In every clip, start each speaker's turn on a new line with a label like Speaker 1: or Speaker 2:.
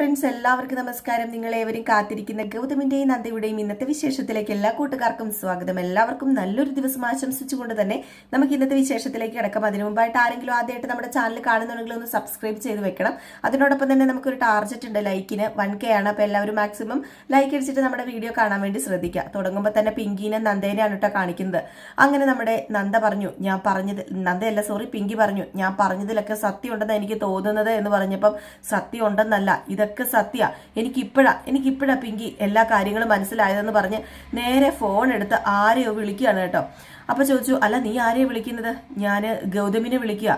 Speaker 1: Friends എല്ലാവർക്കും നമസ്കാരം. നിങ്ങൾ ഏവരും കാത്തിരിക്കുന്ന ഗൗതമിന്റെയും നന്ദയുടെയും ഇന്നത്തെ വിശേഷത്തിലേക്ക് എല്ലാ കൂട്ടുകാർക്കും സ്വാഗതം. എല്ലാവർക്കും നല്ലൊരു ദിവസം ആശംസിച്ചുകൊണ്ട് തന്നെ നമുക്ക് ഇന്നത്തെ വിശേഷത്തിലേക്ക് കിടക്കാം. അതിനു മുമ്പായിട്ട് ആരെങ്കിലും ആദ്യമായിട്ട് നമ്മുടെ ചാനൽ കാണുന്നുണ്ടെങ്കിൽ ഒന്ന് സബ്സ്ക്രൈബ് ചെയ്ത് വെക്കണം. അതിനോടൊപ്പം തന്നെ നമുക്കൊരു ടാർജറ്റ് ഉണ്ട് ലൈക്കിന് വൺ കെ ആണ്. അപ്പോൾ എല്ലാവരും മാക്സിമം ലൈക്ക് അടിച്ചിട്ട് നമ്മുടെ വീഡിയോ കാണാൻ വേണ്ടി ശ്രദ്ധിക്കുക. തുടങ്ങുമ്പോൾ തന്നെ പിങ്കിനെ നന്ദേനെയാണ് കേട്ടോ കാണിക്കുന്നത്. അങ്ങനെ നമ്മുടെ നന്ദ പറഞ്ഞു ഞാൻ പറഞ്ഞത് നന്ദയല്ല സോറി പിങ്കി പറഞ്ഞു ഞാൻ പറഞ്ഞതിലൊക്കെ സത്യം ഉണ്ടെന്ന് എനിക്ക് തോന്നുന്നത് എന്ന് പറഞ്ഞപ്പം സത്യം ഉണ്ടെന്നല്ല ഇതൊക്കെ സത്യ. എനിക്കിപ്പോഴാ എനിക്കിപ്പോഴാ പിങ്കി എല്ലാ കാര്യങ്ങളും മനസ്സിലായതെന്ന് പറഞ്ഞ് നേരെ ഫോൺ എടുത്ത് ആരെയോ വിളിക്കുകയാണ് കേട്ടോ. അപ്പൊ ചോദിച്ചു അല്ല നീ ആരെയാ വിളിക്കുന്നത്? ഞാൻ ഗൗതമിനെ വിളിക്കുക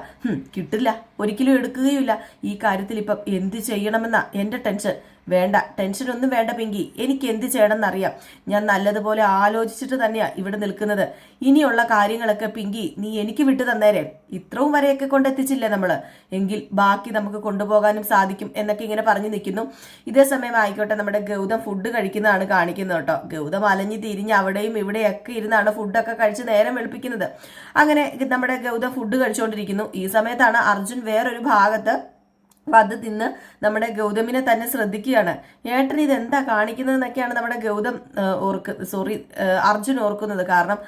Speaker 1: കിട്ടില്ല. ഒരിക്കലും എടുക്കുകയില്ല ഈ കാര്യത്തിൽ ഇപ്പം എന്ത് ചെയ്യണമെന്ന? എന്റെ ടെൻഷൻ. വേണ്ട ടെൻഷൻ ഒന്നും വേണ്ട പിങ്കി. എനിക്ക് എന്ത് ചെയ്യണമെന്നറിയാം. ഞാൻ നല്ലതുപോലെ ആലോചിച്ചിട്ട് തന്നെയാ ഇവിടെ നിൽക്കുന്നത്. ഇനിയുള്ള കാര്യങ്ങളൊക്കെ പിങ്കി നീ എനിക്ക് വിട്ടു തന്നേരെ. ഇത്രയും വരെയൊക്കെ കൊണ്ടെത്തിച്ചില്ലേ നമ്മൾ? എങ്കിൽ ബാക്കി നമുക്ക് കൊണ്ടുപോകാനും സാധിക്കും എന്നൊക്കെ ഇങ്ങനെ പറഞ്ഞു നിൽക്കുന്നു. ഇതേ സമയം ആയിക്കോട്ടെ നമ്മുടെ ഗൗതം ഫുഡ് കഴിക്കുന്നതാണ് കാണിക്കുന്നത് കേട്ടോ. ഗൗതം അലഞ്ഞു തിരിഞ്ഞ് അവിടെയും ഇവിടെയൊക്കെ ഇരുന്നാണ് ഫുഡൊക്കെ കഴിച്ച് നേരം വെളുപ്പിക്കുന്നത്. അങ്ങനെ നമ്മുടെ ഗൗതം ഫുഡ് കഴിച്ചുകൊണ്ടിരിക്കുന്നു ഈ സമയത്താണ് അർജുൻ വേറൊരു ഭാഗത്ത് അത് തിന്ന് നമ്മുടെ ഗൗതമിനെ തന്നെ ശ്രദ്ധിക്കുകയാണ്. ഏട്ടൻ ഇത് എന്താ കാണിക്കുന്നതെന്നൊക്കെയാണ് നമ്മുടെ ഗൗതം ഓർക്ക് സോറി അർജുൻ ഓർക്കുന്നത്. കാരണം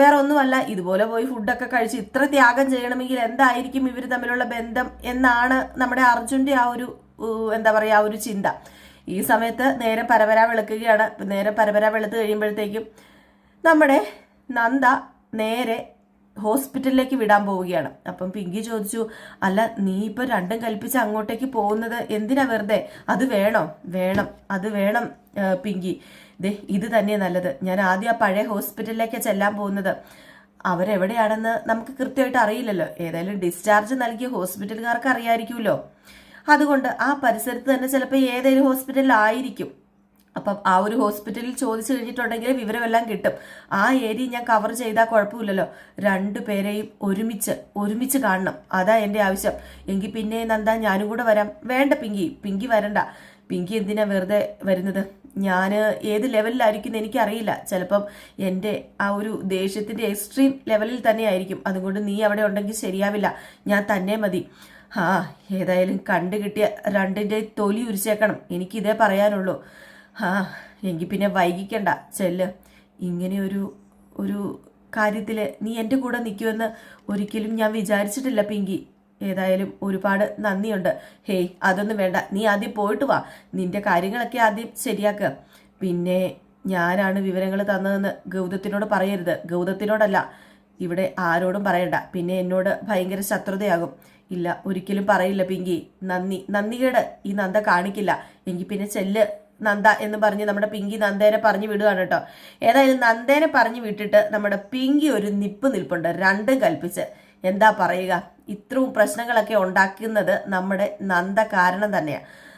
Speaker 1: വേറെ ഒന്നുമല്ല ഇതുപോലെ പോയി ഫുഡൊക്കെ കഴിച്ച് ഇത്ര ത്യാഗം ചെയ്യണമെങ്കിൽ എന്തായിരിക്കും ഇവർ തമ്മിലുള്ള ബന്ധം എന്നാണ് നമ്മുടെ അർജുന്റെ ആ ഒരു എന്താ പറയുക ആ ഒരു ചിന്ത. ഈ സമയത്ത് നേരെ പരപര വെളുക്കുകയാണ്. നേരെ പരപര വെളുത്ത് കഴിയുമ്പോഴത്തേക്കും നമ്മുടെ നന്ദ നേരെ ഹോസ്പിറ്റലിലേക്ക് വിടാൻ പോവുകയാണ്. അപ്പം പിങ്കി ചോദിച്ചു അല്ല നീ ഇപ്പൊ രണ്ടും കൽപ്പിച്ച് അങ്ങോട്ടേക്ക് പോകുന്നത് എന്തിനാ വെറുതെ? അത് വേണോ? വേണം അത് വേണം പിങ്കി. ദേ ഇത് തന്നെ നല്ലത്. ഞാൻ ആദ്യം ആ പഴയ ഹോസ്പിറ്റലിലേക്ക് ചെല്ലാൻ പോകുന്നത്. അവരെവിടെയാണെന്ന് നമുക്ക് കൃത്യമായിട്ട് അറിയില്ലല്ലോ. ഏതായാലും ഡിസ്ചാർജ് നൽകിയ ഹോസ്പിറ്റലുകാർക്ക് അറിയായിരിക്കുമല്ലോ. അതുകൊണ്ട് ആ പരിസരത്ത് തന്നെ ചിലപ്പോൾ ഏതെങ്കിലും ഹോസ്പിറ്റലിലായിരിക്കും. അപ്പം ആ ഒരു ഹോസ്പിറ്റലിൽ ചോദിച്ചു കഴിഞ്ഞിട്ടുണ്ടെങ്കിൽ വിവരമെല്ലാം കിട്ടും. ആ ഏരിയ ഞാൻ കവർ ചെയ്താൽ കുഴപ്പമില്ലല്ലോ. രണ്ടു പേരെയും ഒരുമിച്ച് ഒരുമിച്ച് കാണണം. അതാ എന്റെ ആവശ്യം. എങ്കിൽ പിന്നെ നന്ദ ഞാനും കൂടെ വരാം. വേണ്ട പിങ്കി. പിങ്കി വരണ്ട. പിങ്കി എന്തിനാ വെറുതെ വരുന്നത്? ഞാൻ ഏത് ലെവലിലായിരിക്കും എനിക്കറിയില്ല. ചിലപ്പം എന്റെ ആ ഒരു ദേഷ്യത്തിന്റെ എക്സ്ട്രീം ലെവലിൽ തന്നെ ആയിരിക്കും. അതുകൊണ്ട് നീ അവിടെ ഉണ്ടെങ്കിൽ ശരിയാവില്ല. ഞാൻ തന്നെ മതി. ആ ഏതായാലും കണ്ടു കിട്ടിയ രണ്ടിന്റെ തൊലി ഉരിച്ചേക്കണം. എനിക്കിതേ പറയാനുള്ളൂ. ആ എങ്കിൽ പിന്നെ വൈകിക്കണ്ട. ചെല്ല്. ഇങ്ങനെ ഒരു ഒരു കാര്യത്തിൽ നീ എന്റെ കൂടെ നിൽക്കുമെന്ന് ഒരിക്കലും ഞാൻ വിചാരിച്ചിട്ടില്ല പിങ്കി. ഏതായാലും ഒരുപാട് നന്ദിയുണ്ട്. ഹേയ് അതൊന്നും വേണ്ട. നീ ആദ്യം പോയിട്ട് വാ. നിന്റെ കാര്യങ്ങളൊക്കെ ആദ്യം ശരിയാക്കുക പിന്നെ ഞാനാണ് വിവരങ്ങൾ തന്നതെന്ന് ഗൗതത്തിനോട് പറയരുത്. ഗൗതത്തിനോടല്ല. ഇവിടെ ആരോടും പറയണ്ട. പിന്നെ എന്നോട് ഭയങ്കര ശത്രുതയാകും. ഇല്ല ഒരിക്കലും പറയില്ല പിങ്കി. നന്ദി. നന്ദികേട് ഈ നന്ദ കാണിക്കില്ല. എങ്കിൽ പിന്നെ ചെല്ല്. നന്ദ എന്ന് പറഞ്ഞ് നമ്മുടെ പിങ്കി നന്ദേനെ പറഞ്ഞു വിടുകയാണ് കേട്ടോ. ഏതായാലും നന്ദേനെ പറഞ്ഞു വിട്ടിട്ട് നമ്മുടെ പിങ്കി ഒരു നിപ്പ് നിൽപ്പുണ്ട്. രണ്ടും കൽപ്പിച്ച്. എന്താ പറയുക? ഇത്രയും പ്രശ്നങ്ങളൊക്കെ ഉണ്ടാക്കുന്നത് നമ്മുടെ നന്ദ കാരണം തന്നെയാണ്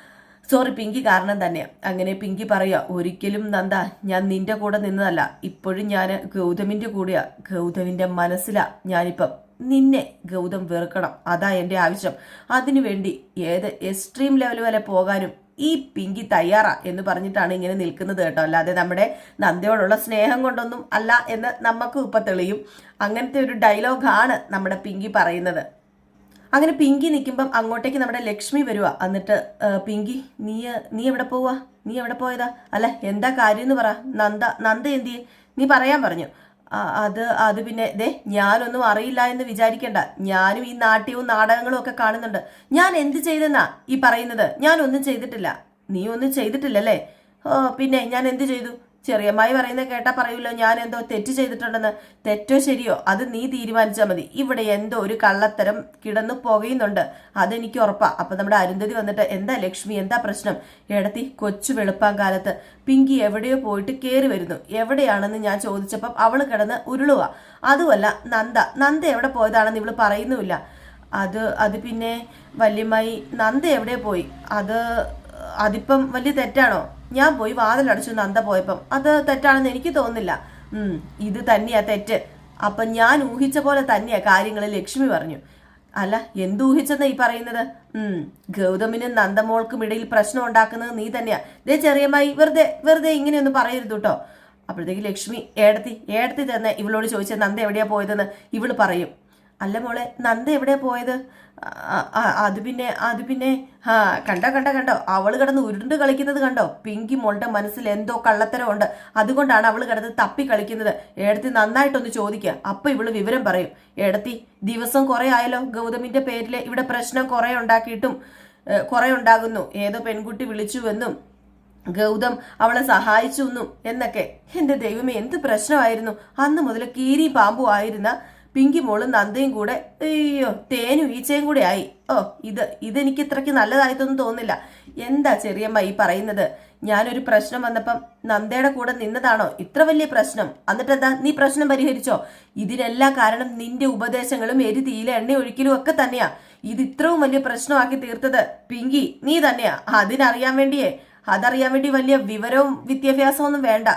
Speaker 1: സോറി പിങ്കി കാരണം തന്നെയാണ് അങ്ങനെ പിങ്കി പറയുക ഒരിക്കലും നന്ദ ഞാൻ നിന്റെ കൂടെ നിന്നതല്ല. ഇപ്പോഴും ഞാൻ ഗൗതമിന്റെ കൂടെയാ. ഗൗതമിന്റെ മനസ്സിലാ. ഞാനിപ്പം നിന്നെ ഗൗതം വെറുക്കണം. അതാ എന്റെ ആവശ്യം. അതിനുവേണ്ടി ഏത് എക്സ്ട്രീം ലെവൽ വരെ പോകാനും ഈ പിങ്കി തയ്യാറാ എന്ന് പറഞ്ഞിട്ടാണ് ഇങ്ങനെ നിൽക്കുന്നത് കേട്ടോ. അല്ലാതെ നമ്മുടെ നന്ദയോടുള്ള സ്നേഹം കൊണ്ടൊന്നും അല്ല എന്ന് നമുക്കും ഇപ്പൊ തെളിയും. അങ്ങനത്തെ ഒരു ഡയലോഗാണ് നമ്മുടെ പിങ്കി പറയുന്നത്. അങ്ങനെ പിങ്കി നിൽക്കുമ്പം അങ്ങോട്ടേക്ക് നമ്മുടെ ലക്ഷ്മി വരുക എന്നിട്ട് പിങ്കി നീ നീ എവിടെ പോവാ? നീ എവിടെ പോയതാ? അല്ല എന്താ കാര്യം എന്ന് പറ. നന്ദ നന്ദ എന്തിയെ? നീ പറയാൻ പറഞ്ഞു. "ആ, അത് അത് പിന്നെ ദേ ഞാനൊന്നും അറിയില്ല എന്ന് വിചാരിക്കേണ്ട. ഞാനും ഈ നാട്യവും നാടകങ്ങളും ഒക്കെ കാണുന്നുണ്ട്. ഞാൻ എന്ത് ചെയ്തെന്നാ ഈ പറയുന്നത്? ഞാനൊന്നും ചെയ്തിട്ടില്ല. നീ ഒന്നും ചെയ്തിട്ടില്ലല്ലേ? ഓ പിന്നെ ഞാൻ എന്ത് ചെയ്തു? ചെറിയമ്മായി പറയുന്നത് കേട്ടാ പറയൂല്ലോ ഞാൻ എന്തോ തെറ്റ് ചെയ്തിട്ടുണ്ടെന്ന്. തെറ്റോ ശരിയോ? അത് നീ തീരുമാനിച്ചാൽ മതി. ഇവിടെ എന്തോ ഒരു കള്ളത്തരം കിടന്നു പോകുന്നുണ്ട് അതെനിക്ക് ഉറപ്പാ. അപ്പൊ നമ്മുടെ അരുന്ധതി വന്നിട്ട് എന്താ ലക്ഷ്മി? എന്താ പ്രശ്നം? എടത്തി കൊച്ചു വെളുപ്പാൻ കാലത്ത് പിങ്കി എവിടെയോ പോയിട്ട് കയറി വരുന്നു. എവിടെയാണെന്ന് ഞാൻ ചോദിച്ചപ്പം അവൾ കിടന്ന് ഉരുളുക അതുമല്ല നന്ദ. നന്ദ എവിടെ പോയതാണെന്ന് ഇവൾ പറയുന്നുമില്ല. അത് അത് പിന്നെ വല്യമായി നന്ദ എവിടെ പോയി? അത് അതിപ്പം വലിയ തെറ്റാണോ? ഞാൻ പോയി വാതിലടച്ചു നന്ദ പോയപ്പം. അത് തെറ്റാണെന്ന് എനിക്ക് തോന്നുന്നില്ല. ഇത് തന്നെയാ തെറ്റ്. അപ്പൊ ഞാൻ ഊഹിച്ച പോലെ തന്നെയാ കാര്യങ്ങൾ ലക്ഷ്മി പറഞ്ഞു. അല്ല എന്ത് ഊഹിച്ചെന്നാ ഈ പറയുന്നത്? ഉം ഗൗതമിനും നന്ദമോൾക്കും ഇടയിൽ പ്രശ്നം ഉണ്ടാക്കുന്നത് നീ തന്നെയാ. ദേ ചെറിയമായി വെറുതെ വെറുതെ ഇങ്ങനെയൊന്നും പറയരുത് കേട്ടോ അപ്പോഴത്തേക്ക് ലക്ഷ്മി ഏടത്തി ഏടത്തി തന്നെ ഇവളോട് ചോദിച്ച നന്ദ എവിടെയാ പോയതെന്ന് ഇവൾ പറയും. അല്ല മോളെ നന്ദ എവിടെയാ പോയത്? അത് പിന്നെ അത് പിന്നെ ആ കണ്ടോ കണ്ടോ കണ്ടോ? അവൾ കിടന്ന് ഉരുണ്ട് കളിക്കുന്നത് കണ്ടോ? പിങ്കി മോളുടെ മനസ്സിൽ എന്തോ കള്ളത്തരമുണ്ട്. അതുകൊണ്ടാണ് അവൾ കിടന്ന് തപ്പി കളിക്കുന്നത്. എടത്തി നന്നായിട്ടൊന്ന് ചോദിക്കുക അപ്പൊ ഇവൾ വിവരം പറയും. എടത്തി ദിവസം കുറെ ആയല്ലോ? ഗൗതമിന്റെ പേരിൽ ഇവിടെ പ്രശ്നം കുറെ ഉണ്ടാക്കിയിട്ടും കുറെ ഉണ്ടാകുന്നു. ഏതോ പെൺകുട്ടി വിളിച്ചുവെന്നും ഗൗതം അവളെ സഹായിച്ചു എന്നും എന്നൊക്കെ. എന്റെ ദൈവമേ എന്ത് പ്രശ്നമായിരുന്നു? അന്ന് മുതൽ കീരി പാമ്പു ആയിരുന്ന പിങ്കി മോളും നന്ദയും കൂടെ അയ്യോ തേനും ഈച്ചയും കൂടെ ആയി. ഓ ഇത് ഇതെനിക്ക് ഇത്രയ്ക്ക് നല്ലതായിട്ടൊന്നും തോന്നില്ല എന്താ ചെറിയമ്മ ഈ പറയുന്നത്? ഞാനൊരു പ്രശ്നം വന്നപ്പം നന്ദയുടെ കൂടെ നിന്നതാണോ? ഇത്ര വലിയ പ്രശ്നം. എന്നിട്ടെന്താ നീ പ്രശ്നം പരിഹരിച്ചോ? ഇതിനെല്ലാം കാരണം നിന്റെ ഉപദേശങ്ങളും എരി തീയിലെ എണ്ണ ഒഴിക്കലും ഒക്കെ തന്നെയാ. ഇത് ഇത്രയും വലിയ പ്രശ്നമാക്കി തീർത്തത് പിങ്കി നീ തന്നെയാ. അതിനറിയാൻ വേണ്ടിയേ. അതറിയാൻ വേണ്ടി വലിയ വിവരവും വിദ്യാഭ്യാസവും ഒന്നും വേണ്ട.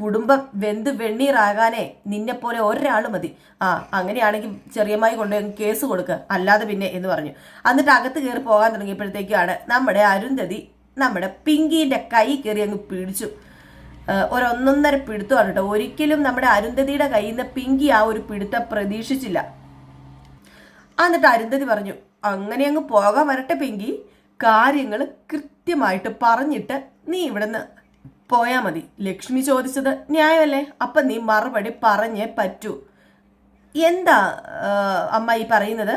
Speaker 1: കുടുംബം വെന്ത് വെണ്ണീറാകാനേ നിന്നെ പോലെ ഒരാൾ മതി. ആ അങ്ങനെയാണെങ്കിൽ ചെറിയമായി കൊണ്ട് കേസ് കൊടുക്കുക അല്ലാതെ പിന്നെ എന്ന് പറഞ്ഞു. എന്നിട്ട് അകത്ത് കയറി പോകാൻ തുടങ്ങിയപ്പോഴത്തേക്കാണ് നമ്മുടെ അരുന്ധതി നമ്മുടെ പിങ്കിന്റെ കൈ കയറി അങ്ങ് പിടിച്ചു. ഒരൊന്നൊന്നര പിടുത്തമാണ് കേട്ടോ. ഒരിക്കലും നമ്മുടെ അരുന്ധതിയുടെ കയ്യിൽ നിന്ന് പിങ്കി ആ ഒരു പിടുത്തം പ്രതീക്ഷിച്ചില്ല. എന്നിട്ട് അരുന്ധതി പറഞ്ഞു അങ്ങനെ അങ്ങ് പോകാൻ വരട്ടെ പിങ്കി. കാര്യങ്ങൾ കൃത്യമായിട്ട് പറഞ്ഞിട്ട് നീ ഇവിടുന്ന് പോയാ മതി. ലക്ഷ്മി ചോദിച്ചത് ന്യായമല്ലേ? അപ്പൊ നീ മറുപടി പറഞ്ഞേ പറ്റൂ. എന്താ അമ്മ ഈ പറയുന്നത്?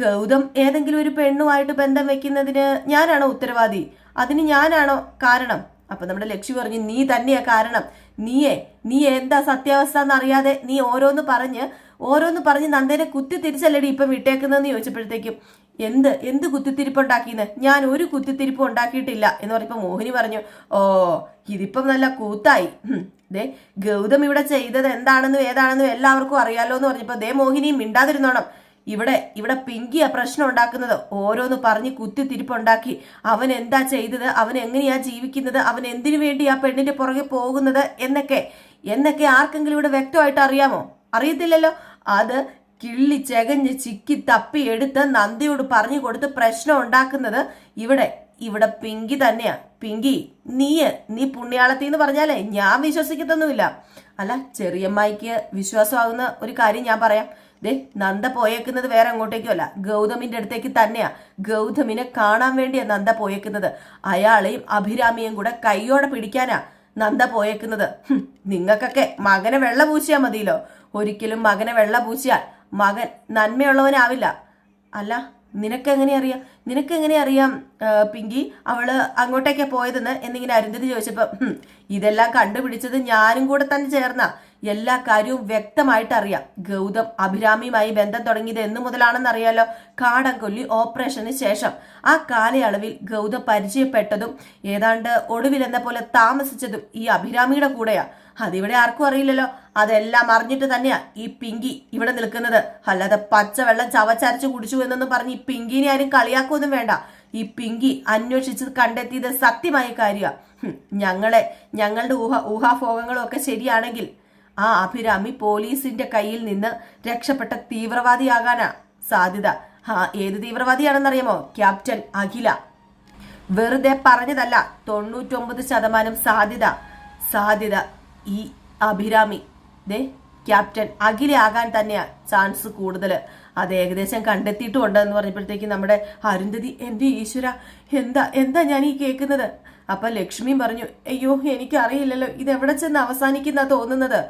Speaker 1: ഗൗതം ഏതെങ്കിലും ഒരു പെണ്ണുമായിട്ട് ബന്ധം വെക്കുന്നതിന് ഞാനാണോ ഉത്തരവാദി? അതിന് ഞാനാണോ കാരണം? അപ്പൊ നമ്മുടെ ലക്ഷ്മി പറഞ്ഞു നീ തന്നെയാ കാരണം. നീയേ നീ എന്താ സത്യാവസ്ഥ എന്നറിയാതെ നീ ഓരോന്ന് പറഞ്ഞ് ഓരോന്ന് പറഞ്ഞ് നന്ദനെ കുത്തി തിരിച്ചല്ലടി ഇപ്പം വിട്ടേക്കുന്നതെന്ന് ചോദിച്ചപ്പോഴത്തേക്കും. എന്ത് എന്ത് കുത്തിത്തിരിപ്പ് ഉണ്ടാക്കിയെന്ന് ഞാൻ ഒരു കുത്തിത്തിരിപ്പ് ഉണ്ടാക്കിയിട്ടില്ല എന്ന് പറഞ്ഞപ്പോ മോഹിനി പറഞ്ഞു ഓ ഇതിപ്പം നല്ല കൂത്തായി. ദേ ഗൗതം ഇവിടെ ചെയ്തത് എന്താണെന്നും ഏതാണെന്നും എല്ലാവർക്കും അറിയാലോ എന്ന് പറഞ്ഞപ്പോ ദേ മോഹിനി മിണ്ടാതിരുന്നോണം. ഇവിടെ ഇവിടെ പിങ്കിയാ പ്രശ്നം ഉണ്ടാക്കുന്നത്. ഓരോന്ന് പറഞ്ഞ് കുത്തിത്തിരിപ്പുണ്ടാക്കി. അവൻ എന്താ ചെയ്തത്? അവൻ എങ്ങനെയാ ജീവിക്കുന്നത്? അവൻ എന്തിനു വേണ്ടി ആ പെണ്ണിന്റെ പുറകെ പോകുന്നത്? എന്നൊക്കെ എന്നൊക്കെ ആർക്കെങ്കിലും ഇവിടെ വ്യക്തമായിട്ട് അറിയാമോ? അറിയത്തില്ലല്ലോ? അത് കിള്ളി ചകഞ്ഞ് ചിക്കി തപ്പി എടുത്ത് നന്ദിയോട് പറഞ്ഞു കൊടുത്ത് പ്രശ്നം ഉണ്ടാക്കുന്നത് ഇവിടെ. ഇവിടെ പിങ്കി തന്നെയാ. പിങ്കി നീ നീ പുണ്യാളത്തി എന്ന് പറഞ്ഞാലേ ഞാൻ വിശ്വസിക്കത്തൊന്നുമില്ല. അല്ല ചെറിയമ്മായിക്ക് വിശ്വാസമാകുന്ന ഒരു കാര്യം ഞാൻ പറയാം. ദേ നന്ദ പോയേക്കുന്നത് വേറെ അങ്ങോട്ടേക്കും അല്ല. ഗൗതമിന്റെ അടുത്തേക്ക് തന്നെയാ. ഗൗതമിനെ കാണാൻ വേണ്ടിയാ നന്ദ പോയേക്കുന്നത്. അയാളെയും അഭിരാമിയും കൂടെ കൈയോടെ പിടിക്കാനാ നന്ദ പോയേക്കുന്നത്. നിങ്ങൾക്കൊക്കെ മകനെ വെള്ള പൂശിയാ മതിയല്ലോ. ഒരിക്കലും മകനെ വെള്ള പൂശിയാൽ മകൻ നന്മയുള്ളവനാവില്ല. അല്ല നിനക്ക് എങ്ങനെ അറിയാം? നിനക്ക് എങ്ങനെ അറിയാം പിങ്കി? അവൾ അങ്ങോട്ടേക്കാ പോയതെന്ന് എന്നിങ്ങനെ അരുന്ധതി ചോദിച്ചപ്പോ ഇതെല്ലാം കണ്ടുപിടിച്ചത് ഞാനും കൂടെ തന്നെ ചേർന്ന. എല്ലാ കാര്യവും വ്യക്തമായിട്ട് അറിയാം. ഗൗതം അഭിരാമിയുമായി ബന്ധം തുടങ്ങിയത് എന്നു മുതലാണെന്ന് അറിയാലോ കാടംകൊല്ലി ഓപ്പറേഷന് ശേഷം. ആ കാലയളവിൽ ഗൗതം പരിചയപ്പെട്ടതും ഏതാണ്ട് ഒടുവിലെന്ന പോലെ താമസിച്ചതും ഈ അഭിരാമിയുടെ കൂടെയാ. അതിവിടെ ആർക്കും അറിയില്ലല്ലോ. അതെല്ലാം അറിഞ്ഞിട്ട് തന്നെയാ ഈ പിങ്കി ഇവിടെ നിൽക്കുന്നത്. അല്ലാതെ പച്ചവെള്ളം ചവച്ചരച്ച് കുടിച്ചു എന്നൊന്നും പറഞ്ഞ് ഈ പിങ്കിനെ ആരും കളിയാക്കൊന്നും വേണ്ട. ഈ പിങ്കി അന്വേഷിച്ച് കണ്ടെത്തിയത് സത്യമായ കാര്യമാണ് ഞങ്ങളെ ഞങ്ങളുടെ ഊഹ ഊഹാഭോഗങ്ങളും ഒക്കെ ശരിയാണെങ്കിൽ ആ അഭിരാമി പോലീസിന്റെ കയ്യിൽ നിന്ന് രക്ഷപ്പെട്ട തീവ്രവാദിയാകാനാ സാധ്യത. ആ ഏത് തീവ്രവാദിയാണെന്നറിയാമോ? ക്യാപ്റ്റൻ അഖില. വെറുതെ പറഞ്ഞതല്ല തൊണ്ണൂറ്റൊമ്പത് ശതമാനം സാധ്യത. സാധ്യത. ഈ അഭിരാമി. ദേ ക്യാപ്റ്റൻ. അഖിലയാകാൻ തന്നെയാണ് ചാൻസ് കൂടുതൽ അത് ഏകദേശം കണ്ടെത്തിയിട്ടുമുണ്ട് എന്ന് പറഞ്ഞപ്പോഴത്തേക്ക് നമ്മുടെ അരുന്ധതി എന്റെ ഈശ്വര? എന്താ എന്താ ഞാൻ ഈ കേൾക്കുന്നത്? അപ്പം ലക്ഷ്മിയും പറഞ്ഞു അയ്യോ എനിക്കറിയില്ലല്ലോ. ഇതെവിടെ ചെന്ന് അവസാനിക്കുന്ന തോന്നുന്നത്?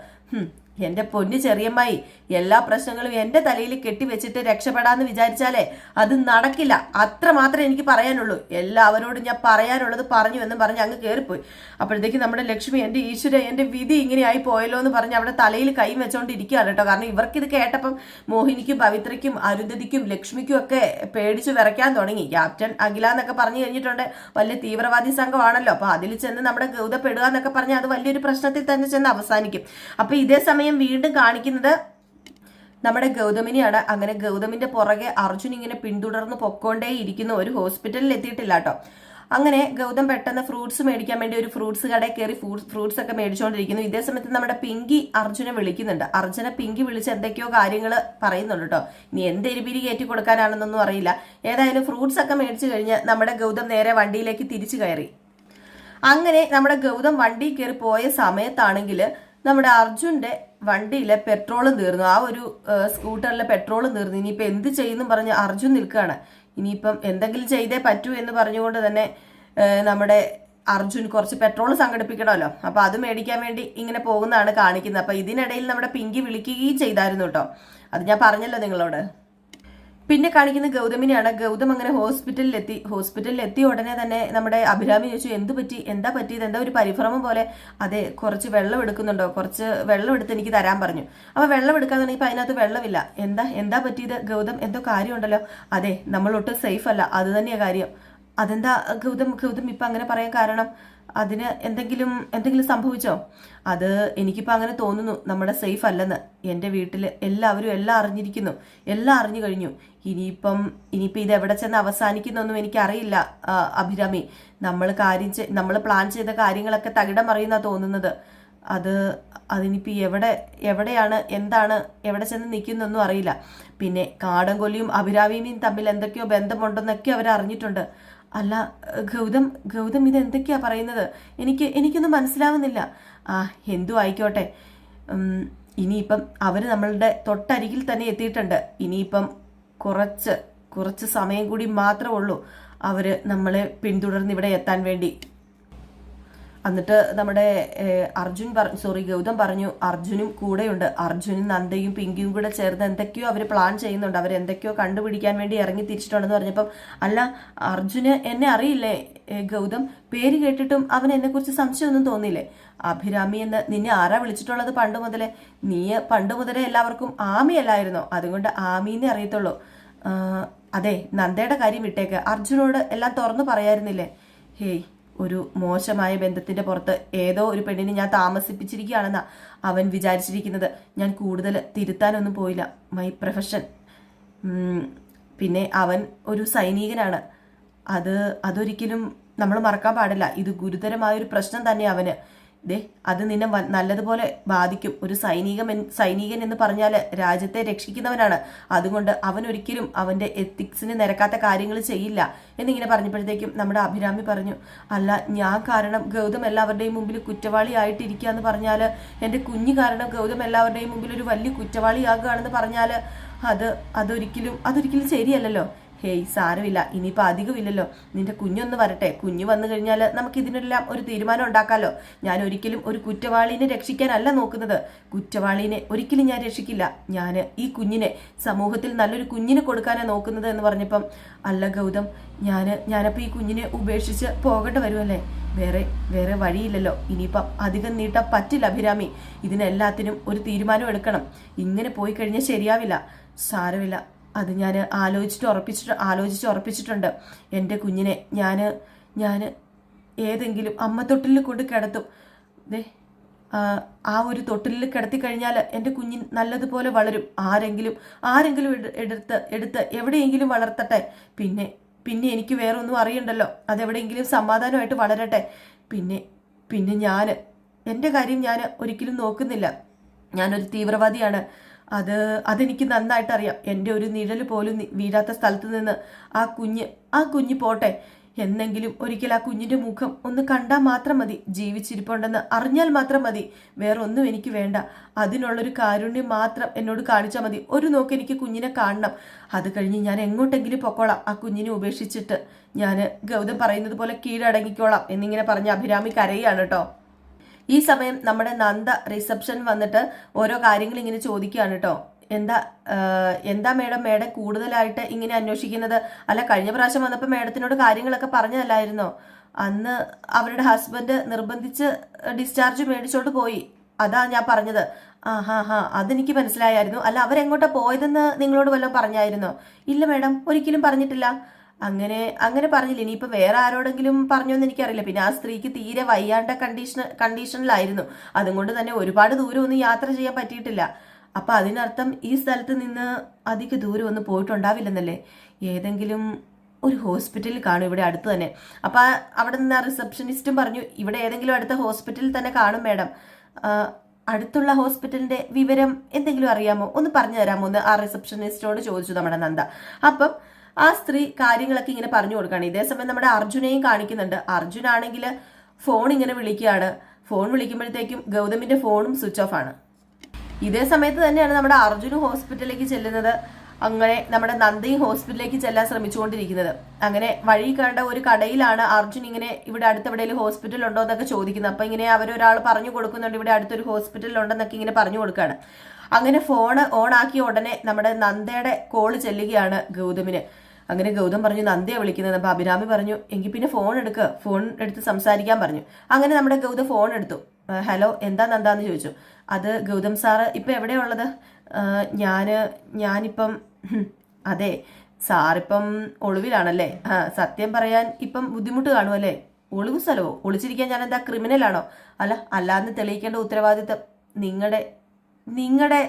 Speaker 1: എന്റെ പൊന്നു ചെറിയമ്മായി എല്ലാ പ്രശ്നങ്ങളും എന്റെ തലയിൽ കെട്ടിവെച്ചിട്ട് രക്ഷപ്പെടാന്ന് വിചാരിച്ചാലേ അത് നടക്കില്ല. അത്ര മാത്രമേ എനിക്ക് പറയാനുള്ളൂ. എല്ലാവരോടും ഞാൻ പറയാനുള്ളത് പറഞ്ഞു എന്നും പറഞ്ഞ് അങ്ങ് കയറിപ്പോയി അപ്പോഴത്തേക്ക് നമ്മുടെ ലക്ഷ്മി എന്റെ ഈശ്വര എന്റെ വിധി ഇങ്ങനെയായി പോയല്ലോ എന്ന് പറഞ്ഞ് അവിടെ തലയിൽ കൈ വെച്ചോണ്ടിരിക്കുകയാണ് കേട്ടോ. കാരണം ഇവർക്കിത് കേട്ടപ്പം മോഹിനിക്കും പവിത്രയ്ക്കും അരുന്ധതിക്കും ലക്ഷ്മിക്കും ഒക്കെ പേടിച്ചു വിറയ്ക്കാൻ തുടങ്ങി. ക്യാപ്റ്റൻ അഖില എന്നൊക്കെ പറഞ്ഞു കഴിഞ്ഞിട്ടുണ്ട്. വലിയ തീവ്രവാദി സംഘമാണല്ലോ. അപ്പൊ അതിൽ ചെന്ന് നമ്മുടെ ഗൗതപ്പെടുക എന്നൊക്കെ പറഞ്ഞാൽ അത് വലിയൊരു പ്രശ്നത്തിൽ തന്നെ ചെന്ന് അവസാനിക്കും. അപ്പൊ ഇതേ സമയം വീണ്ടും കാണിക്കുന്നത് നമ്മുടെ ഗൗതമിനെയാണ്. അങ്ങനെ ഗൗതമിന്റെ പുറകെ അർജുൻ ഇങ്ങനെ പിന്തുടർന്ന് പൊക്കോണ്ടേ ഇരിക്കുന്ന. ഒരു ഹോസ്പിറ്റലിൽ എത്തിയിട്ടില്ല കേട്ടോ. അങ്ങനെ ഗൗതം പെട്ടെന്ന് ഫ്രൂട്ട്സ് മേടിക്കാൻ വേണ്ടി ഒരു ഫ്രൂട്ട്സ് കടയിൽ കയറി ഫ്രൂട്ട്സ് ഒക്കെ മേടിച്ചുകൊണ്ടിരിക്കുന്നു. ഇതേ സമയത്ത് നമ്മുടെ പിങ്കി അർജുനെ വിളിക്കുന്നുണ്ട്. അർജുനെ പിങ്കി വിളിച്ച് എന്തൊക്കെയോ കാര്യങ്ങൾ പറയുന്നുണ്ട് കേട്ടോ. ഇനി എന്ത് എരിപിരി കയറ്റി കൊടുക്കാനാണെന്നൊന്നും അറിയില്ല. ഏതായാലും ഫ്രൂട്ട്സ് ഒക്കെ മേടിച്ചു കഴിഞ്ഞ് നമ്മുടെ ഗൗതം നേരെ വണ്ടിയിലേക്ക് തിരിച്ചു കയറി. അങ്ങനെ നമ്മുടെ ഗൗതം വണ്ടി കയറി പോയ സമയത്താണെങ്കിൽ നമ്മുടെ അർജുന്റെ വണ്ടിയിലെ പെട്രോൾ തീർന്നു. ആ ഒരു സ്കൂട്ടറിലെ പെട്രോൾ തീർന്നു. ഇനിയിപ്പോൾ എന്ത് ചെയ്യുന്നു പറഞ്ഞ് അർജുൻ നിൽക്കുകയാണ്. ഇനിയിപ്പം എന്തെങ്കിലും ചെയ്തേ പറ്റൂ എന്ന് പറഞ്ഞുകൊണ്ട് തന്നെ നമ്മുടെ അർജുൻ കുറച്ച് പെട്രോൾ സംഘടിപ്പിക്കണമല്ലോ. അപ്പൊ അത് മേടിക്കാൻ വേണ്ടി ഇങ്ങനെ പോകുന്നതാണ് കാണിക്കുന്നത്. അപ്പൊ ഇതിനിടയിൽ നമ്മുടെ പിങ്കി വിളിക്കുകയും ചെയ്തായിരുന്നു കേട്ടോ. അത് ഞാൻ പറഞ്ഞല്ലോ നിങ്ങളോട്. പിന്നെ കാണിക്കുന്ന ഗൗതമിനെയാണ്. ഗൗതം അങ്ങനെ ഹോസ്പിറ്റലിൽ എത്തി ഹോസ്പിറ്റലിൽ എത്തിയ ഉടനെ തന്നെ നമ്മുടെ അഭിരാമി ചോദിച്ചു എന്ത് പറ്റി? എന്താ പറ്റിയത്? എന്താ ഒരു പരിഭ്രമം പോലെ? അതെ കുറച്ച് വെള്ളം എടുക്കുന്നുണ്ടോ? കുറച്ച് വെള്ളം എടുത്ത് എനിക്ക് തരാൻ പറഞ്ഞു. അപ്പൊ വെള്ളം എടുക്കാൻ തുടങ്ങിയപ്പോൾ അതിനകത്ത് വെള്ളമില്ല. എന്താ? എന്താ പറ്റിയത്? ഗൗതം എന്തോ കാര്യമുണ്ടല്ലോ. അതെ നമ്മളൊട്ടും സേഫ് അല്ല. അത് തന്നെയാ കാര്യം. അതെന്താ ഗൗതം? ഗൗതം ഇപ്പൊ അങ്ങനെ പറയാൻ കാരണം? അതിന് എന്തെങ്കിലും എന്തെങ്കിലും സംഭവിച്ചോ? അത് എനിക്കിപ്പോൾ അങ്ങനെ തോന്നുന്നു. നമ്മുടെ സേഫ് അല്ലെന്ന്. എന്റെ വീട്ടിൽ എല്ലാവരും എല്ലാം അറിഞ്ഞിരിക്കുന്നു. എല്ലാം അറിഞ്ഞു കഴിഞ്ഞു. ഇനിയിപ്പം ഇനിയിപ്പം ഇത് എവിടെ ചെന്ന് അവസാനിക്കുന്നൊന്നും എനിക്കറിയില്ല അഭിരാമി. നമ്മൾ കാര്യം നമ്മൾ പ്ലാൻ ചെയ്ത കാര്യങ്ങളൊക്കെ തകിടം അറിയുന്ന തോന്നുന്നത്. അത് അതിനിപ്പോൾ എവിടെ എവിടെയാണ് എന്താണ് എവിടെ ചെന്ന് നിൽക്കുന്നൊന്നും അറിയില്ല. പിന്നെ കാടംകൊല്ലിയും അഭിരാമിയും തമ്മിൽ എന്തൊക്കെയോ ബന്ധമുണ്ടെന്നൊക്കെ അവർ അറിഞ്ഞിട്ടുണ്ട് അല്ല ഗൗതം ഗൗതം ഇത് എന്തൊക്കെയാ പറയുന്നത്? എനിക്ക് എനിക്കൊന്നും മനസ്സിലാവുന്നില്ല. ആ എന്തു ആയിക്കോട്ടെ. ഇനിയിപ്പം അവർ നമ്മളുടെ തൊട്ടരികിൽ തന്നെ എത്തിയിട്ടുണ്ട്. ഇനിയിപ്പം കുറച്ച് കുറച്ച് സമയം കൂടി മാത്രമേ ഉള്ളൂ അവർ നമ്മളെ പിന്തുടർന്ന് ഇവിടെ എത്താൻ വേണ്ടി. എന്നിട്ട് നമ്മുടെ അർജുൻ പറഞ്ഞു സോറി ഗൗതം പറഞ്ഞു അർജുനും കൂടെയുണ്ട്. അർജുനും നന്ദയും പിങ്കിയും കൂടെ ചേർന്ന് എന്തൊക്കെയോ അവർ പ്ലാൻ ചെയ്യുന്നുണ്ട്. അവർ എന്തൊക്കെയോ കണ്ടുപിടിക്കാൻ വേണ്ടി ഇറങ്ങി തിരിച്ചിട്ടുണ്ടെന്ന് പറഞ്ഞപ്പം അല്ല അർജുന് എന്നെ അറിയില്ലേ? ഗൗതം പേര് കേട്ടിട്ടും അവൻ എന്നെക്കുറിച്ച് സംശയമൊന്നും തോന്നിയില്ലേ? അഭിരാമി എന്ന് നിന്നെ ആരാ വിളിച്ചിട്ടുള്ളത് പണ്ട് മുതലേ? നീ പണ്ട് മുതലേ എല്ലാവർക്കും ആമിയല്ലായിരുന്നോ? അതുകൊണ്ട് ആമീന്നേ അറിയത്തുള്ളൂ. അതെ നന്ദയുടെ കാര്യം വിട്ടേക്ക്. അർജുനോട് എല്ലാം തുറന്നു പറയായിരുന്നില്ലേ? ഹേയ് ഒരു മോശമായ ബന്ധത്തിന്റെ പുറത്ത് ഏതോ ഒരു പെണ്ണിനെ ഞാൻ താമസിപ്പിച്ചിരിക്കുകയാണെന്നാ അവൻ വിചാരിച്ചിരിക്കുന്നത്. ഞാൻ കൂടുതൽ തിരുത്താനൊന്നും പോയില്ല മൈ പ്രൊഫഷൻ പിന്നെ അവൻ ഒരു സൈനികനാണ്. അത് അതൊരിക്കലും നമ്മൾ മറക്കാൻ പാടില്ല. ഇത് ഗുരുതരമായ ഒരു പ്രശ്നം തന്നെ അവന്. ദേ അത് നിന്നെ നല്ലതുപോലെ ബാധിക്കും. ഒരു സൈനികൻ സൈനികൻ എന്ന് പറഞ്ഞാൽ രാജ്യത്തെ രക്ഷിക്കുന്നവനാണ്. അതുകൊണ്ട് അവൻ ഒരിക്കലും അവന്റെ എത്തിക്സിന് നിരക്കാത്ത കാര്യങ്ങൾ ചെയ്യില്ല എന്നിങ്ങനെ പറഞ്ഞപ്പോഴത്തേക്കും നമ്മുടെ അഭിരാമി പറഞ്ഞു അല്ല ഞാൻ കാരണം ഗൗതം എല്ലാവരുടെയും മുമ്പിൽ കുറ്റവാളിയായിട്ടിരിക്കുക എന്ന് പറഞ്ഞാൽ എന്റെ കുഞ്ഞു കാരണം ഗൗതം എല്ലാവരുടെയും മുമ്പിൽ ഒരു വലിയ കുറ്റവാളിയാകുകയാണെന്ന് പറഞ്ഞാൽ അത് അതൊരിക്കലും അതൊരിക്കലും ശരിയല്ലല്ലോ. ഹേയ് സാരമില്ല. ഇനിയിപ്പോൾ അധികമില്ലല്ലോ. നിന്റെ കുഞ്ഞൊന്ന് വരട്ടെ. കുഞ്ഞ് വന്നു കഴിഞ്ഞാൽ നമുക്ക് ഇതിനെല്ലാം ഒരു തീരുമാനം ഉണ്ടാക്കാമല്ലോ ഞാൻ ഒരിക്കലും ഒരു കുറ്റവാളിനെ രക്ഷിക്കാനല്ല നോക്കുന്നത്. കുറ്റവാളിനെ ഒരിക്കലും ഞാൻ രക്ഷിക്കില്ല. ഞാൻ ഈ കുഞ്ഞിനെ സമൂഹത്തിൽ നല്ലൊരു കുഞ്ഞിനെ കൊടുക്കാനാണ് നോക്കുന്നത് എന്ന് പറഞ്ഞപ്പം അല്ല ഗൗതം ഞാൻ ഞാനപ്പോൾ ഈ കുഞ്ഞിനെ ഉപേക്ഷിച്ച് പോകേണ്ട വരുമല്ലേ വേറെ വേറെ വഴിയില്ലല്ലോ. ഇനിയിപ്പം അധികം നീട്ടാൻ പറ്റില്ല അഭിരാമി. ഇതിനെല്ലാത്തിനും ഒരു തീരുമാനം എടുക്കണം. ഇങ്ങനെ പോയി കഴിഞ്ഞാൽ ശരിയാവില്ല. സാരമില്ല. അത് ഞാൻ ആലോചിച്ചിട്ട് ഉറപ്പിച്ചിട്ട് ആലോചിച്ച് ഉറപ്പിച്ചിട്ടുണ്ട്. എന്റെ കുഞ്ഞിനെ ഞാൻ ഞാൻ ഏതെങ്കിലും അമ്മ തൊട്ടിലിൽ കൊണ്ട് കിടത്തും. ദേ ആ, ഒരു തൊട്ടിലിൽ കിടത്തി കഴിഞ്ഞാൽ എന്റെ കുഞ്ഞിൻ നല്ലതുപോലെ വളരും. ആരെങ്കിലും ആരെങ്കിലും എടുത്ത് എടുത്ത് എവിടെയെങ്കിലും വളർത്തട്ടെ. പിന്നെ പിന്നെ എനിക്ക് വേറെ ഒന്നും അറിയണ്ടല്ലോ. അതെവിടെയെങ്കിലും സമാധാനമായിട്ട് വളരട്ടെ. പിന്നെ പിന്നെ ഞാൻ എന്റെ കാര്യം ഞാൻ ഒരിക്കലും നോക്കുന്നില്ല. ഞാനൊരു തീവ്രവാദിയാണ്. അത് അതെനിക്ക് നന്നായിട്ട് അറിയാം എന്റെ ഒരു നിഴൽ പോലും വീഴാത്ത സ്ഥലത്ത് നിന്ന് ആ കുഞ്ഞ് ആ കുഞ്ഞ് പോട്ടെ. എന്നെങ്കിലും ഒരിക്കൽ ആ കുഞ്ഞിന്റെ മുഖം ഒന്ന് കണ്ടാൽ മാത്രം മതി. ജീവിച്ചിരിപ്പുണ്ടെന്ന് അറിഞ്ഞാൽ മാത്രം മതി. വേറെ ഒന്നും എനിക്ക് വേണ്ട. അതിനുള്ളൊരു കാരുണ്യം മാത്രം എന്നോട് കാണിച്ചാൽ മതി. ഒരു നോക്ക് എനിക്ക് കുഞ്ഞിനെ കാണണം. അത് കഴിഞ്ഞ് ഞാൻ എങ്ങോട്ടെങ്കിലും പൊക്കോളാം. ആ കുഞ്ഞിനെ ഉപേക്ഷിച്ചിട്ട് ഞാൻ ഗൗതം പറയുന്നത് പോലെ കീഴടങ്ങിക്കോളാം എന്നിങ്ങനെ പറഞ്ഞ് അഭിരാമി കരയാണ് കേട്ടോ. ഈ സമയം നമ്മുടെ നന്ദ റിസപ്ഷൻ വന്നിട്ട് ഓരോ കാര്യങ്ങൾ ഇങ്ങനെ ചോദിക്കുകയാണ് കേട്ടോ എന്താ എന്താ മേഡം മേഡം കൂടുതലായിട്ട് ഇങ്ങനെ അന്വേഷിക്കുന്നത്? അല്ല കഴിഞ്ഞ പ്രാവശ്യം വന്നപ്പോൾ മേഡത്തിനോട് കാര്യങ്ങളൊക്കെ പറഞ്ഞതല്ലായിരുന്നോ? അന്ന് അവരുടെ ഹസ്ബൻഡ് നിർബന്ധിച്ച് ഡിസ്ചാർജ് മേടിച്ചോണ്ട് പോയി. അതാ ഞാൻ പറഞ്ഞത്. ആ ഹാ ഹാ അതെനിക്ക് മനസ്സിലായായിരുന്നു. അല്ല അവരെങ്ങോട്ടാ പോയതെന്ന് നിങ്ങളോട് വല്ലതും പറഞ്ഞായിരുന്നോ? ഇല്ല മേഡം ഒരിക്കലും പറഞ്ഞിട്ടില്ല. അങ്ങനെ അങ്ങനെ പറഞ്ഞില്ല. ഇനിയിപ്പോൾ വേറെ ആരോടെങ്കിലും പറഞ്ഞോന്ന് എനിക്കറിയില്ല. പിന്നെ ആ സ്ത്രീക്ക് തീരെ വയ്യാണ്ട കണ്ടീഷൻ കണ്ടീഷനിലായിരുന്നു. അതുകൊണ്ട് തന്നെ ഒരുപാട് ദൂരം ഒന്നും യാത്ര ചെയ്യാൻ പറ്റിയിട്ടില്ല. അപ്പൊ അതിനർത്ഥം ഈ സ്ഥലത്ത് നിന്ന് അധിക ദൂരം ഒന്നും പോയിട്ടുണ്ടാവില്ലെന്നല്ലേ? ഏതെങ്കിലും ഒരു ഹോസ്പിറ്റലിൽ കാണും ഇവിടെ അടുത്ത് തന്നെ. അപ്പൊ ആ അവിടെ നിന്ന് ആ റിസപ്ഷനിസ്റ്റും പറഞ്ഞു ഇവിടെ ഏതെങ്കിലും അടുത്ത ഹോസ്പിറ്റലിൽ തന്നെ കാണും മാഡം. അടുത്തുള്ള ഹോസ്പിറ്റലിന്റെ വിവരം എന്തെങ്കിലും അറിയാമോ? ഒന്ന് പറഞ്ഞു തരാമോ? എന്ന് ആ റിസപ്ഷനിസ്റ്റോട് ചോദിച്ചു നമ്മുടെ നന്ദ. അപ്പം ആ സ്ത്രീ കാര്യങ്ങളൊക്കെ ഇങ്ങനെ പറഞ്ഞു കൊടുക്കുകയാണ്. ഇതേ സമയം നമ്മുടെ അർജുനെയും കാണിക്കുന്നുണ്ട്. അർജുൻ ആണെങ്കിൽ ഫോൺ ഇങ്ങനെ വിളിക്കുകയാണ്. ഫോൺ വിളിക്കുമ്പോഴത്തേക്കും ഗൗതമിന്റെ ഫോണും സ്വിച്ച് ഓഫ് ആണ്. ഇതേ സമയത്ത് തന്നെയാണ് നമ്മുടെ അർജുനും ഹോസ്പിറ്റലിലേക്ക് ചെല്ലുന്നത്. അങ്ങനെ നമ്മുടെ നന്ദയും ഹോസ്പിറ്റലിലേക്ക് ചെല്ലാൻ ശ്രമിച്ചുകൊണ്ടിരിക്കുന്നത്. അങ്ങനെ വഴി കണ്ട ഒരു കടയിലാണ് അർജുൻ ഇങ്ങനെ ഇവിടെ അടുത്ത് എവിടെയെങ്കിലും ഹോസ്പിറ്റൽ ഉണ്ടോ എന്നൊക്കെ ചോദിക്കുന്നത്. അപ്പൊ ഇങ്ങനെ അവരൊരാൾ പറഞ്ഞു കൊടുക്കുന്നുണ്ട് ഇവിടെ അടുത്തൊരു ഹോസ്പിറ്റൽ ഉണ്ടെന്നൊക്കെ ഇങ്ങനെ പറഞ്ഞു കൊടുക്കുകയാണ്. അങ്ങനെ ഫോൺ ഓൺ ആക്കിയ ഉടനെ നമ്മുടെ നന്ദയുടെ കോൾ ചെല്ലുകയാണ് ഗൗതമിന്. അങ്ങനെ ഗൗതം പറഞ്ഞു നന്ദയെ വിളിക്കുന്നത്. അപ്പൊ അഭിരാമി പറഞ്ഞു എങ്കിൽ പിന്നെ ഫോൺ എടുക്കുക ഫോൺ എടുത്ത് സംസാരിക്കാൻ പറഞ്ഞു. അങ്ങനെ നമ്മുടെ ഗൗതം ഫോൺ എടുത്തു. ഹലോ എന്താ നന്ദാന്ന് ചോദിച്ചു. അത് ഗൗതം സാറ് ഇപ്പൊ എവിടെയുള്ളത് ഞാൻ ഞാൻ ഞാനിപ്പം അതെ സാറിപ്പം ഒളിവിലാണല്ലേ? ആ സത്യം പറയാൻ ഇപ്പം ബുദ്ധിമുട്ട് കാണുമല്ലേ ഒളിവ് സ്ഥലമോ? ഒളിച്ചിരിക്കാൻ ഞാൻ എന്താ ക്രിമിനലാണോ അല്ല അല്ലാന്ന് തെളിയിക്കേണ്ട ഉത്തരവാദിത്തം നിങ്ങളുടെ നിങ്ങളുടെ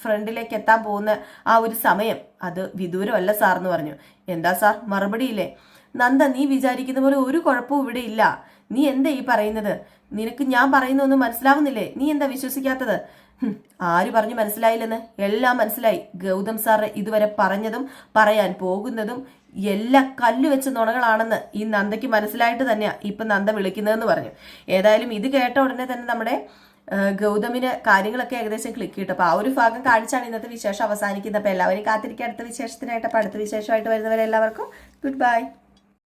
Speaker 1: ഫ്രണ്ടിലേക്ക് എത്താൻ പോകുന്ന ആ ഒരു സമയം. അത് വിദൂരമല്ല സാർ എന്ന് പറഞ്ഞു. എന്താ സാർ? മറുപടിയില്ലേ? നന്ദ നീ വിചാരിക്കുന്ന പോലെ ഒരു കുഴപ്പവും ഇവിടെ ഇല്ല. നീ എന്താ ഈ പറയുന്നത്? നിനക്ക് ഞാൻ പറയുന്നൊന്നും മനസ്സിലാവുന്നില്ലേ? നീ എന്താ വിശ്വസിക്കാത്തത്? ആര് പറഞ്ഞു മനസ്സിലായില്ലെന്ന്? എല്ലാം മനസ്സിലായി. ഗൗതം സാറ് ഇതുവരെ പറഞ്ഞതും പറയാൻ പോകുന്നതും എല്ലാ കല്ല് വെച്ച നുണകളാണെന്ന് ഈ നന്ദയ്ക്ക് മനസ്സിലായിട്ട് തന്നെയാ ഇപ്പൊ നന്ദ വിളിക്കുന്നതെന്ന് പറഞ്ഞു. ഏതായാലും ഇത് കേട്ട ഉടനെ തന്നെ നമ്മുടെ ഗൗതമിന് കാര്യങ്ങളൊക്കെ ഏകദേശം ക്ലിക്ക് ചെയ്തു. അപ്പൊ ആ ഒരു ഭാഗം കാണിച്ചാണ് ഇന്നത്തെ വിശേഷം അവസാനിക്കുന്നത്. അപ്പൊ എല്ലാവരും കാത്തിരിക്കുക. അടുത്ത വിശേഷത്തിനായിട്ട് അപ്പൊ അടുത്ത വിശേഷമായിട്ട് വരുന്നവരെല്ലാവർക്കും ഗുഡ് ബൈ